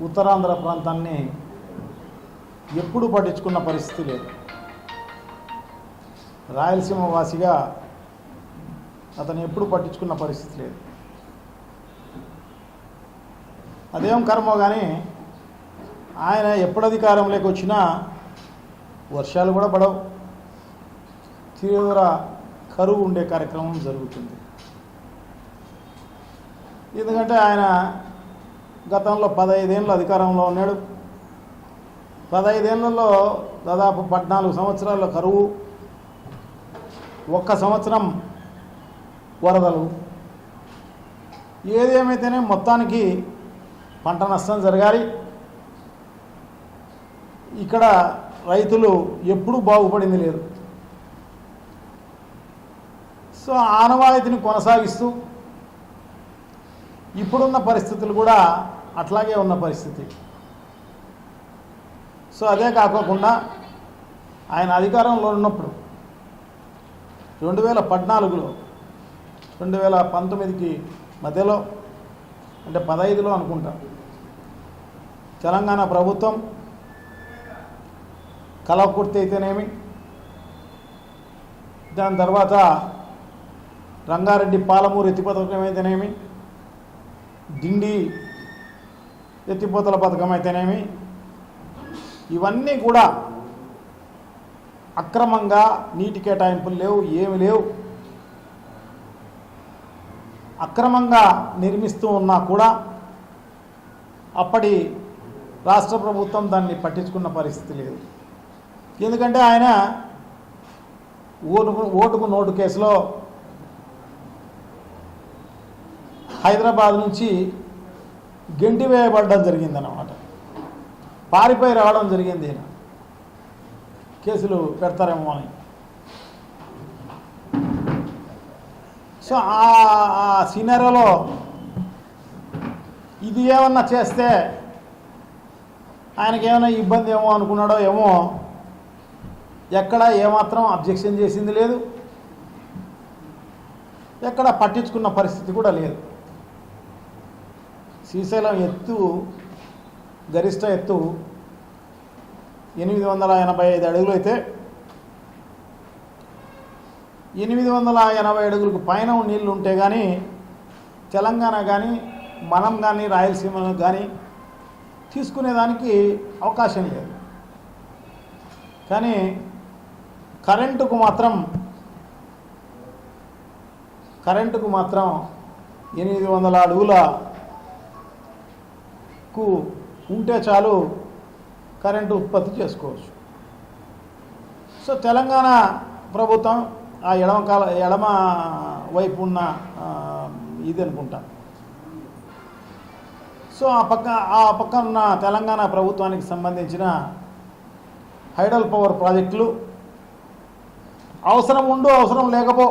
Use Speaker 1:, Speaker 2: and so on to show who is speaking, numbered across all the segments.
Speaker 1: ఉత్తరాంధ్ర ప్రాంతాన్ని ఎప్పుడు పట్టించుకున్న పరిస్థితి లేదు. రాయలసీమ వాసిగా అతను ఎప్పుడు పట్టించుకున్న పరిస్థితి లేదు. అదేం కర్మో కానీ ఆయన ఎప్పుడు అధికారంలోకి వచ్చినా వర్షాలు కూడా పడవు. తీవ్ర కరువు ఉండే కార్యక్రమం జరుగుతుంది. ఎందుకంటే ఆయన గతంలో పదహైదేళ్ళు అధికారంలో ఉన్నాడు. పదహైదేళ్ళలో దాదాపు పద్నాలుగు సంవత్సరాల కరువు ఒక్క సంవత్సరం వరదలు. ఏదేమైతేనే మొత్తానికి పంట నష్టం జరగాలి. ఇక్కడ రైతులు ఎప్పుడూ బాగుపడింది లేదు. సో ఆనవాయితీని కొనసాగిస్తూ ఇప్పుడున్న పరిస్థితులు కూడా అట్లాగే ఉన్న పరిస్థితి. సో అదే కాకోకుండా ఆయన అధికారంలో ఉన్నప్పుడు రెండు వేల పద్నాలుగులో రెండు వేల పంతొమ్మిదికి మధ్యలో అంటే పదహైదులో అనుకుంటా తెలంగాణ ప్రభుత్వం కలవకుర్తి అయితేనేమి దాని తర్వాత రంగారెడ్డి పాలమూరు ఎత్తి పథకం అయితేనేమి దిండి ఎత్తిపోతల పథకం అయితేనేమి ఇవన్నీ కూడా అక్రమంగా నీటి కేటాయింపులు లేవు ఏమి లేవు. అక్రమంగా నిర్మిస్తూ ఉన్నా కూడా అప్పటి రాష్ట్ర ప్రభుత్వం దాన్ని పట్టించుకున్న పరిస్థితి లేదు. ఎందుకంటే ఆయన ఓటుకు ఓటుకు నోటు కేసులో హైదరాబాద్ నుంచి గెంటి వేయబడడం జరిగిందన్నమాట. పారిపోయి రావడం జరిగింది ఈయన. కేసులు పెడతారేమో అని. సో ఆ- ఆ సినారోలో ఇది ఏమన్నా చేస్తే ఆయనకి ఏమైనా ఇబ్బంది ఏమో అనుకున్నాడో ఏమో ఎక్కడ ఏమాత్రం అబ్జెక్షన్ చేసింది లేదు. ఎక్కడ పట్టించుకున్న పరిస్థితి కూడా లేదు. శ్రీశైలం ఎత్తు గరిష్ట ఎత్తు ఎనిమిది వందల ఎనభై ఐదు అడుగులు అయితే ఎనిమిది వందల ఎనభై అడుగులకు పైన నీళ్ళు ఉంటే కానీ తెలంగాణ కానీ మనం కానీ రాయలసీమ కానీ తీసుకునేదానికి అవకాశం లేదు. కానీ కరెంటుకు మాత్రం కరెంటుకు మాత్రం ఎనిమిది వందల అడుగుల కు ఉంటే చాలు కరెంటు ఉత్పత్తి చేసుకోవచ్చు. సో తెలంగాణ ప్రభుత్వం ఆ ఎడమ కాల ఎడమ వైపు ఉన్న ఇది అనుకుంటా. సో ఆ పక్క ఆ పక్క ఉన్న తెలంగాణ ప్రభుత్వానికి సంబంధించిన హైడల్ పవర్ ప్రాజెక్టులు అవసరం ఉండు అవసరం లేకపో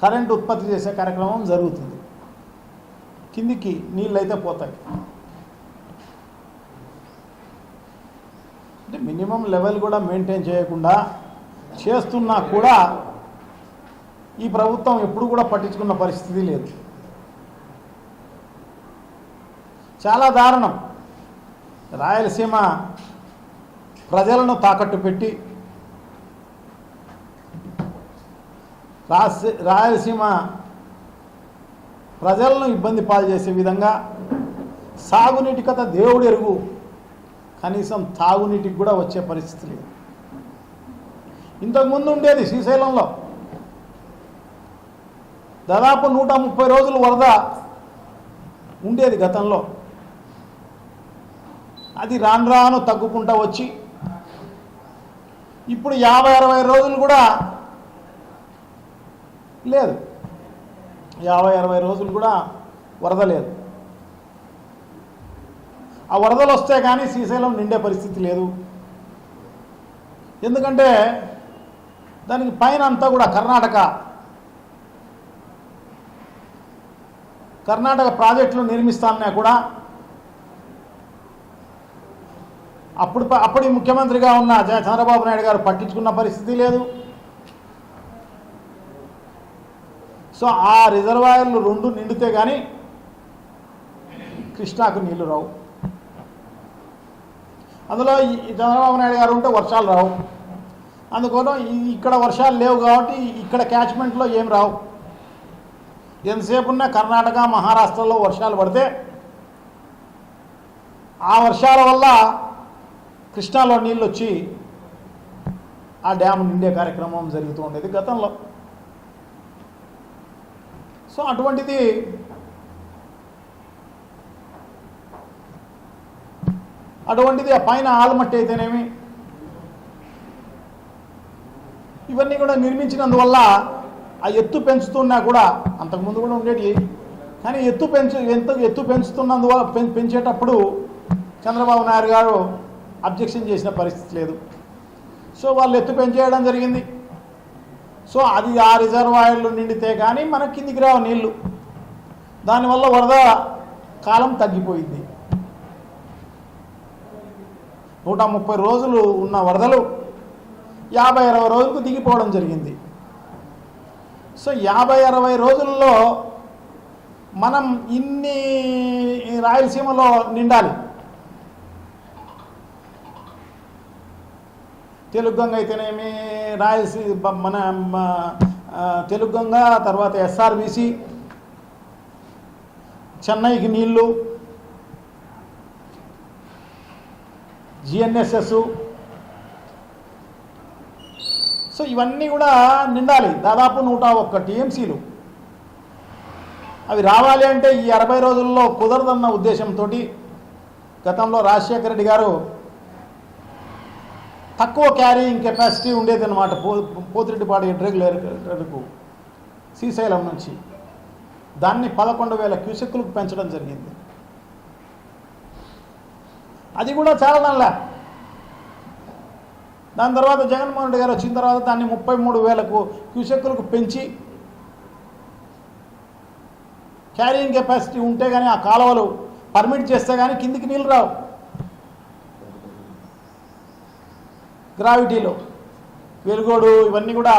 Speaker 1: కరెంట్ ఉత్పత్తి చేసే కార్యక్రమం జరుగుతుంది. కిందికి నీళ్ళు అయితే పోతాయి. అంటే మినిమం లెవెల్ కూడా మెయింటైన్ చేయకుండా చేస్తున్నా కూడా ఈ ప్రభుత్వం ఎప్పుడు కూడా పట్టించుకున్న పరిస్థితి లేదు. చాలా దారుణం. రాయలసీమ ప్రజలను తాకట్టు పెట్టి రాయలసీమ ప్రజలను ఇబ్బంది పాలు చేసే విధంగా సాగునీటి కథ దేవుడు ఎరుగు. కనీసం తాగునీటికి కూడా వచ్చే పరిస్థితి లేదు. ఇంతకుముందు ఉండేది శ్రీశైలంలో. దాదాపు నూట ముప్పై రోజులు వరద ఉండేది గతంలో. అది రాను రాను తగ్గుకుంటా వచ్చి ఇప్పుడు యాభై అరవై రోజులు కూడా లేదు. యాభై అరవై రోజులు కూడా వరద లేదు. ఆ వరదలు వస్తే కానీ శ్రీశైలం నిండే పరిస్థితి లేదు. ఎందుకంటే దానికి పైన అంతా కూడా కర్ణాటక. కర్ణాటక ప్రాజెక్టులు నిర్మిస్తానన్నా కూడా అప్పుడు అప్పటి ముఖ్యమంత్రిగా ఉన్న చంద్రబాబు నాయుడు గారు పట్టించుకున్న పరిస్థితి లేదు. సో ఆ రిజర్వాయర్లు రెండు నిండితే కానీ కృష్ణాకు నీళ్ళు రావు. అందులో ఈ చంద్రబాబు నాయుడు గారు ఉంటే వర్షాలు రావు. అందుకోసం ఇక్కడ వర్షాలు లేవు కాబట్టి ఇక్కడ క్యాచ్మెంట్లో ఏం రావు. ఎంతసేపు ఉన్న కర్ణాటక మహారాష్ట్రలో వర్షాలు పడితే ఆ వర్షాల వల్ల కృష్ణాలో నీళ్ళు వచ్చి ఆ డ్యామ్ నిండే కార్యక్రమం జరుగుతూ ఉండేది గతంలో. సో అటువంటిది అటువంటిది ఆ పైన ఆలమట్టి అయితేనేమి? ఇవన్నీ కూడా నిర్మించినందువల్ల ఆ ఎత్తు పెంచుతున్నా కూడా అంతకుముందు కూడా ఉండేటి కానీ ఎత్తు పెంచు ఎంత ఎత్తు పెంచుతున్నందువల్ల పెంచేటప్పుడు చంద్రబాబు నాయుడు గారు అబ్జెక్షన్ చేసిన పరిస్థితి లేదు. సో వాళ్ళు ఎత్తు పెంచేయడం జరిగింది. సో అది ఆ రిజర్వాయర్లు నిండితే కానీ మనకి కిందికి రావు నీళ్ళు. దానివల్ల వరద కాలం తగ్గిపోయింది. నూట ముప్పై రోజులు ఉన్న వరదలు యాభై అరవై రోజులకు దిగిపోవడం జరిగింది. సో యాభై అరవై రోజుల్లో మనం ఇన్ని రాయలసీమలో నిండాలి. తెలుగు గంగ అయితేనేమి రాయలసీ మన మ- తెలుగు గంగ తర్వాత ఎస్ఆర్బిసి చెన్నైకి నీళ్ళు జిఎన్ఎస్ఎస్ సో ఇవన్నీ కూడా నిండాలి. దాదాపు నూట ఒక్క టీఎంసీలు అవి రావాలి అంటే ఈ అరవై రోజుల్లో కుదరదన్న ఉద్దేశంతో గతంలో రాజశేఖర రెడ్డి గారు తక్కువ క్యారీయింగ్ కెపాసిటీ ఉండేది అనమాట పో పోతిరెడ్డిపాడు రెగ్యులేటర్కు శ్రీశైలం నుంచి. దాన్ని పదకొండు వేల క్యూసెక్కులకు పెంచడం జరిగింది. అది కూడా చాలనల్లా. దాని తర్వాత జగన్మోహన్ రెడ్డి గారు వచ్చిన తర్వాత దాన్ని ముప్పై మూడు వేలకు క్యూసెక్కులకు పెంచి క్యారీయింగ్ కెపాసిటీ ఉంటే కానీ ఆ కాలువలు పర్మిట్ చేస్తే కానీ కిందికి నీళ్ళు రావు. గ్రావిటీలో. వెలుగోడు ఇవన్నీ కూడా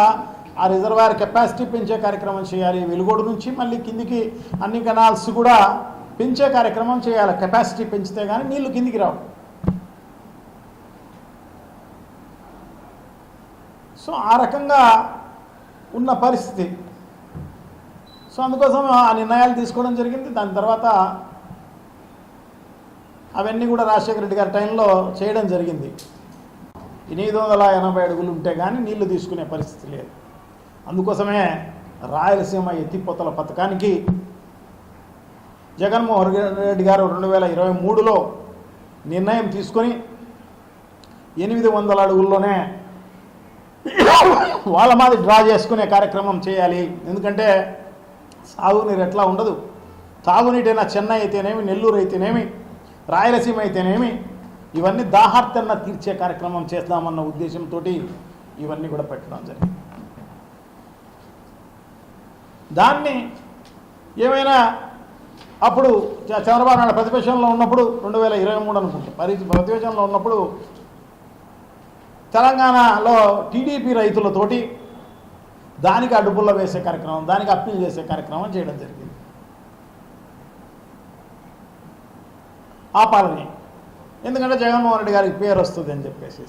Speaker 1: ఆ రిజర్వాయర్ కెపాసిటీ పెంచే కార్యక్రమం చేయాలి. వెలుగోడు నుంచి మళ్ళీ కిందికి అన్ని కెనాల్స్ కూడా పెంచే కార్యక్రమం చేయాలి. కెపాసిటీ పెంచితే కానీ నీళ్ళు కిందికి రావు. సో ఆ రకంగా ఉన్న పరిస్థితి. సో అందుకోసం ఆ నిర్ణయాలు తీసుకోవడం జరిగింది. దాని తర్వాత అవన్నీ కూడా రాజశేఖర రెడ్డి గారి టైంలో చేయడం జరిగింది. ఎనిమిది వందల ఎనభై అడుగులు ఉంటే కానీ నీళ్ళు తీసుకునే పరిస్థితి లేదు. అందుకోసమే రాయలసీమ ఎత్తిపోతల పథకానికి జగన్మోహన్ రెడ్డి గారు రెండు వేల ఇరవై మూడులో నిర్ణయం తీసుకొని ఎనిమిది వందల అడుగుల్లోనే వాళ్ళ మాది డ్రా చేసుకునే కార్యక్రమం చేయాలి. ఎందుకంటే సాగునీరు ఎట్లా ఉండదు? తాగునీటైనా చెన్నై అయితేనేమి నెల్లూరు అయితేనేమి రాయలసీమ అయితేనేమి ఇవన్నీ దాహార్తన్న తీర్చే కార్యక్రమం చేద్దామన్న ఉద్దేశంతో ఇవన్నీ కూడా పెట్టడం జరిగింది. దాన్ని ఏమైనా అప్పుడు చ- చంద్రబాబు నాయుడు ప్రతిపక్షంలో ఉన్నప్పుడు రెండు వేల ఇరవై మూడు అనుకుంటా పరి ప్రతిపక్షంలో ఉన్నప్పుడు తెలంగాణలో టీడీపీ రైతులతోటి దానికి అడ్డుపుల్ల వేసే కార్యక్రమం దానికి అప్పీల్ చేసే కార్యక్రమం చేయడం జరిగింది. ఆపాలని ఎందుకంటే జగన్మోహన్ రెడ్డి గారికి పేరు వస్తుంది అని చెప్పేసి.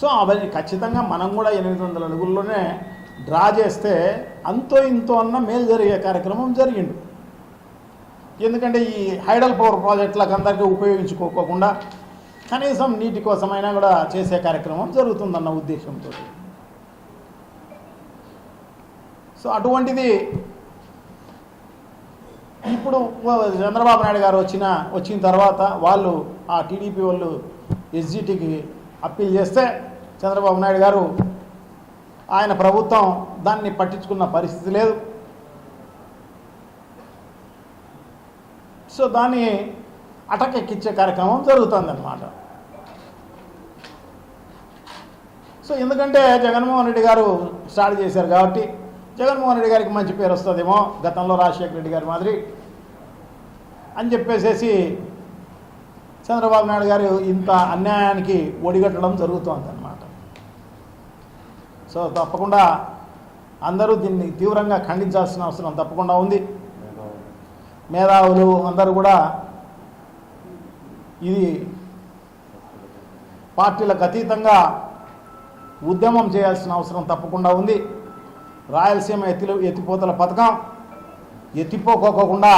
Speaker 1: సో అవన్నీ ఖచ్చితంగా మనం కూడా ఎనిమిది వందల అడుగుల్లోనే డ్రా చేస్తే అంతో ఇంతో అన్న మేలు జరిగే కార్యక్రమం జరిగిండు. ఎందుకంటే ఈ హైడల్ పవర్ ప్రాజెక్టులకు అందరికీ ఉపయోగించుకోకుండా కనీసం నీటి కోసమైనా కూడా చేసే కార్యక్రమం జరుగుతుందన్న ఉద్దేశంతో సో అటువంటిది ఇప్పుడు చంద్రబాబు నాయుడు గారు వచ్చిన వచ్చిన తర్వాత వాళ్ళు ఆ టీడీపీ వాళ్ళు ఎస్జిటికి అప్పీల్ చేస్తే చంద్రబాబు నాయుడు గారు ఆయన ప్రభుత్వం దాన్ని పట్టించుకున్న పరిస్థితి లేదు. సో దాన్ని అటకెక్కించే కార్యక్రమం జరుగుతుందన్నమాట. సో ఎందుకంటే జగన్మోహన్ రెడ్డి గారు స్టార్ట్ చేశారు కాబట్టి జగన్మోహన్ రెడ్డి గారికి మంచి పేరు వస్తుందేమో గతంలో రాజశేఖర రెడ్డి గారి మాదిరి. అని చెప్పేసేసి చంద్రబాబు నాయుడు గారు ఇంత అన్యాయానికి ఒడిగట్టడం జరుగుతోంది అన్నమాట సో తప్పకుండా అందరూ దీన్ని తీవ్రంగా ఖండించాల్సిన అవసరం తప్పకుండా ఉంది. మేధావులు అందరూ కూడా ఇది పార్టీలకు అతీతంగా ఉద్యమం చేయాల్సిన అవసరం తప్పకుండా ఉంది. రాయలసీమ ఎత్తిలో ఎత్తిపోతల పథకం ఎత్తిపోకోకుండా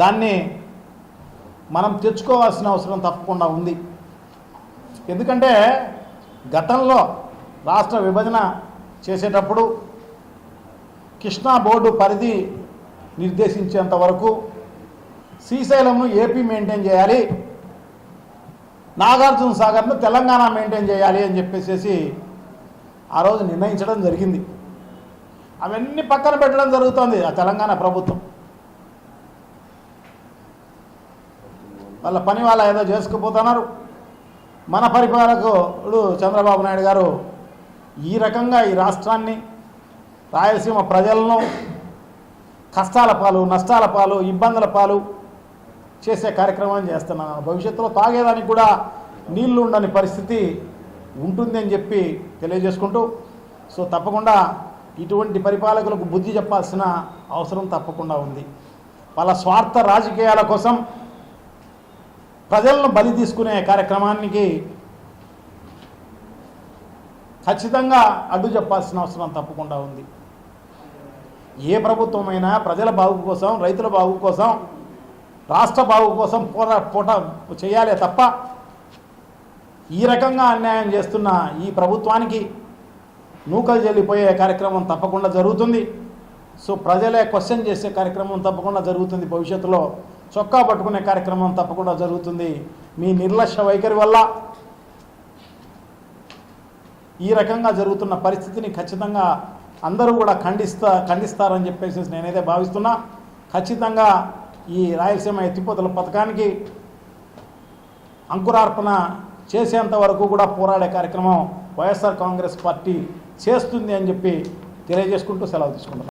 Speaker 1: దాన్ని మనం తెచ్చుకోవాల్సిన అవసరం తప్పకుండా ఉంది. ఎందుకంటే గతంలో రాష్ట్ర విభజన చేసేటప్పుడు కృష్ణా బోర్డు పరిధి నిర్దేశించేంత వరకు శ్రీశైలంను ఏపీ మెయింటైన్ చేయాలి నాగార్జున సాగర్ను తెలంగాణ మెయింటైన్ చేయాలి అని చెప్పేసి ఆ రోజు నిర్ణయించడం జరిగింది. అవన్నీ పక్కన పెట్టడం జరుగుతుంది ఆ తెలంగాణ ప్రభుత్వం. వాళ్ళ పని వాళ్ళ ఏదో చేసుకుపోతున్నారు. మన పరిపాలకుడు చంద్రబాబు నాయుడు గారు ఈ రకంగా ఈ రాష్ట్రాన్ని రాయలసీమ ప్రజలను కష్టాల పాలు నష్టాల పాలు ఇబ్బందుల పాలు చేసే కార్యక్రమం చేస్తున్నాను భవిష్యత్తులో తాగేదానికి కూడా నీళ్ళు ఉండని పరిస్థితి ఉంటుంది అని చెప్పి తెలియజేసుకుంటూ సో తప్పకుండా ఇటువంటి పరిపాలకులకు బుద్ధి చెప్పాల్సిన అవసరం తప్పకుండా ఉంది. వాళ్ళ స్వార్థ రాజకీయాల కోసం ప్రజలను బలి తీసుకునే కార్యక్రమానికి ఖచ్చితంగా అడ్డు చెప్పాల్సిన అవసరం తప్పకుండా ఉంది. ఏ ప్రభుత్వమైనా ప్రజల బాగు కోసం రైతుల బాగు కోసం రాష్ట్ర బాగు కోసం పోరా పోట చేయాలే తప్ప ఈ రకంగా అన్యాయం చేస్తున్న ఈ ప్రభుత్వానికి నూకలు చెల్లిపోయే కార్యక్రమం తప్పకుండా జరుగుతుంది. సో ప్రజలే క్వశ్చన్ చేసే కార్యక్రమం తప్పకుండా జరుగుతుంది భవిష్యత్తులో. చొక్కా పట్టుకునే కార్యక్రమం తప్పకుండా జరుగుతుంది. మీ నిర్లక్ష్య వైఖరి వల్ల ఈ రకంగా జరుగుతున్న పరిస్థితిని ఖచ్చితంగా అందరూ కూడా ఖండిస్తా ఖండిస్తారని చెప్పేసి నేనైతే భావిస్తున్నా. ఖచ్చితంగా ఈ రాయలసీమ ఎత్తిపోతల పథకానికి అంకురార్పణ చేసేంత వరకు కూడా పోరాడే కార్యక్రమం వైఎస్ఆర్ కాంగ్రెస్ పార్టీ చేస్తుంది అని చెప్పి తెలియజేసుకుంటూ సెలవు తీసుకుంటున్నాను.